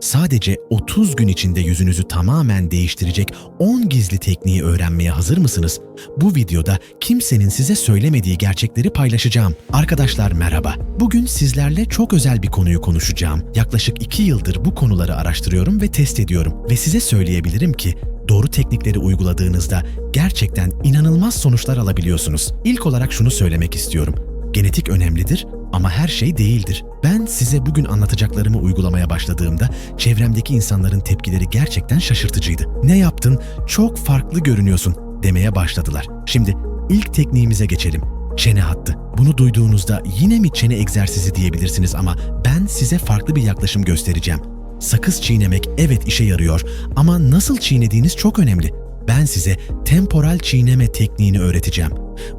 Sadece 30 gün içinde yüzünüzü tamamen değiştirecek 10 gizli tekniği öğrenmeye hazır mısınız? Bu videoda kimsenin size söylemediği gerçekleri paylaşacağım. Arkadaşlar merhaba. Bugün sizlerle çok özel bir konuyu konuşacağım. Yaklaşık 2 yıldır bu konuları araştırıyorum ve test ediyorum. Ve size söyleyebilirim ki doğru teknikleri uyguladığınızda gerçekten inanılmaz sonuçlar alabiliyorsunuz. İlk olarak şunu söylemek istiyorum. Genetik önemlidir ama her şey değildir. Ben size bugün anlatacaklarımı uygulamaya başladığımda çevremdeki insanların tepkileri gerçekten şaşırtıcıydı. Ne yaptın? Çok farklı görünüyorsun demeye başladılar. Şimdi ilk tekniğimize geçelim. Çene hattı. Bunu duyduğunuzda yine mi çene egzersizi diyebilirsiniz ama ben size farklı bir yaklaşım göstereceğim. Sakız çiğnemek evet işe yarıyor ama nasıl çiğnediğiniz çok önemli. Ben size temporal çiğneme tekniğini öğreteceğim.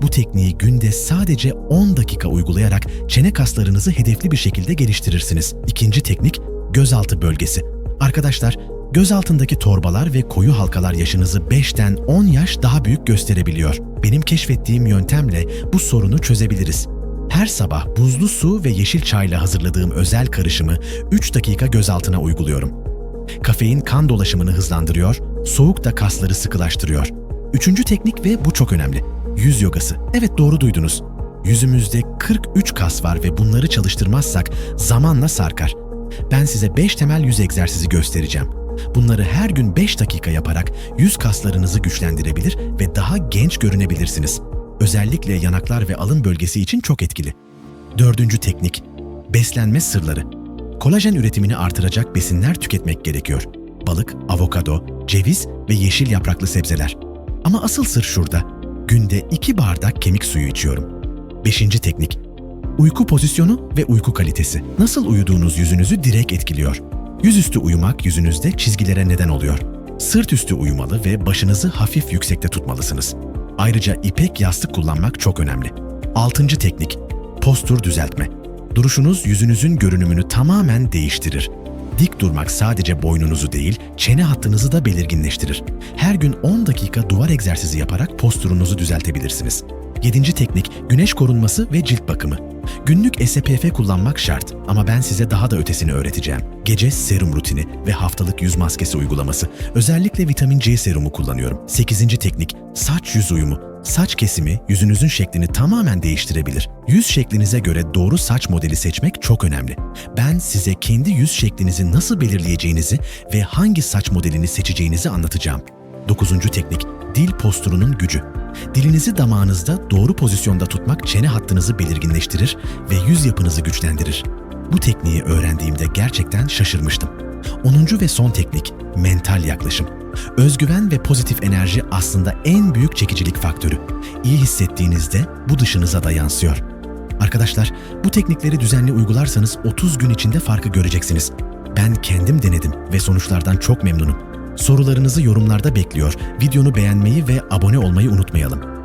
Bu tekniği günde sadece 10 dakika uygulayarak çene kaslarınızı hedefli bir şekilde geliştirirsiniz. İkinci teknik gözaltı bölgesi. Arkadaşlar, göz altındaki torbalar ve koyu halkalar yaşınızı 5'ten 10 yaş daha büyük gösterebiliyor. Benim keşfettiğim yöntemle bu sorunu çözebiliriz. Her sabah buzlu su ve yeşil çayla hazırladığım özel karışımı 3 dakika gözaltına uyguluyorum. Kafein kan dolaşımını hızlandırıyor, soğuk da kasları sıkılaştırıyor. Üçüncü teknik ve bu çok önemli. Yüz yogası. Evet doğru duydunuz. Yüzümüzde 43 kas var ve bunları çalıştırmazsak zamanla sarkar. Ben size 5 temel yüz egzersizi göstereceğim. Bunları her gün 5 dakika yaparak yüz kaslarınızı güçlendirebilir ve daha genç görünebilirsiniz. Özellikle yanaklar ve alın bölgesi için çok etkili. Dördüncü teknik, beslenme sırları. Kolajen üretimini artıracak besinler tüketmek gerekiyor. Balık, avokado, ceviz ve yeşil yapraklı sebzeler. Ama asıl sır şurada. Günde 2 bardak kemik suyu içiyorum. Beşinci teknik. Uyku pozisyonu ve uyku kalitesi. Nasıl uyuduğunuz yüzünüzü direkt etkiliyor. Yüzüstü uyumak yüzünüzde çizgilere neden oluyor. Sırt üstü uyumalı ve başınızı hafif yüksekte tutmalısınız. Ayrıca ipek yastık kullanmak çok önemli. Altıncı teknik. Postür düzeltme. Duruşunuz yüzünüzün görünümünü tamamen değiştirir. Dik durmak sadece boynunuzu değil, çene hattınızı da belirginleştirir. Her gün 10 dakika duvar egzersizi yaparak posturunuzu düzeltebilirsiniz. Yedinci teknik, güneş korunması ve cilt bakımı. Günlük SPF kullanmak şart ama ben size daha da ötesini öğreteceğim. Gece serum rutini ve haftalık yüz maskesi uygulaması. Özellikle vitamin C serumu kullanıyorum. Sekizinci teknik, saç yüz uyumu. Saç kesimi yüzünüzün şeklini tamamen değiştirebilir. Yüz şeklinize göre doğru saç modeli seçmek çok önemli. Ben size kendi yüz şeklinizi nasıl belirleyeceğinizi ve hangi saç modelini seçeceğinizi anlatacağım. Dokuzuncu teknik, dil posturunun gücü. Dilinizi damağınızda doğru pozisyonda tutmak çene hattınızı belirginleştirir ve yüz yapınızı güçlendirir. Bu tekniği öğrendiğimde gerçekten şaşırmıştım. 10. ve son teknik, mental yaklaşım. Özgüven ve pozitif enerji aslında en büyük çekicilik faktörü. İyi hissettiğinizde bu dışınıza da yansıyor. Arkadaşlar, bu teknikleri düzenli uygularsanız 30 gün içinde farkı göreceksiniz. Ben kendim denedim ve sonuçlardan çok memnunum. Sorularınızı yorumlarda bekliyor. Videonu beğenmeyi ve abone olmayı unutmayalım.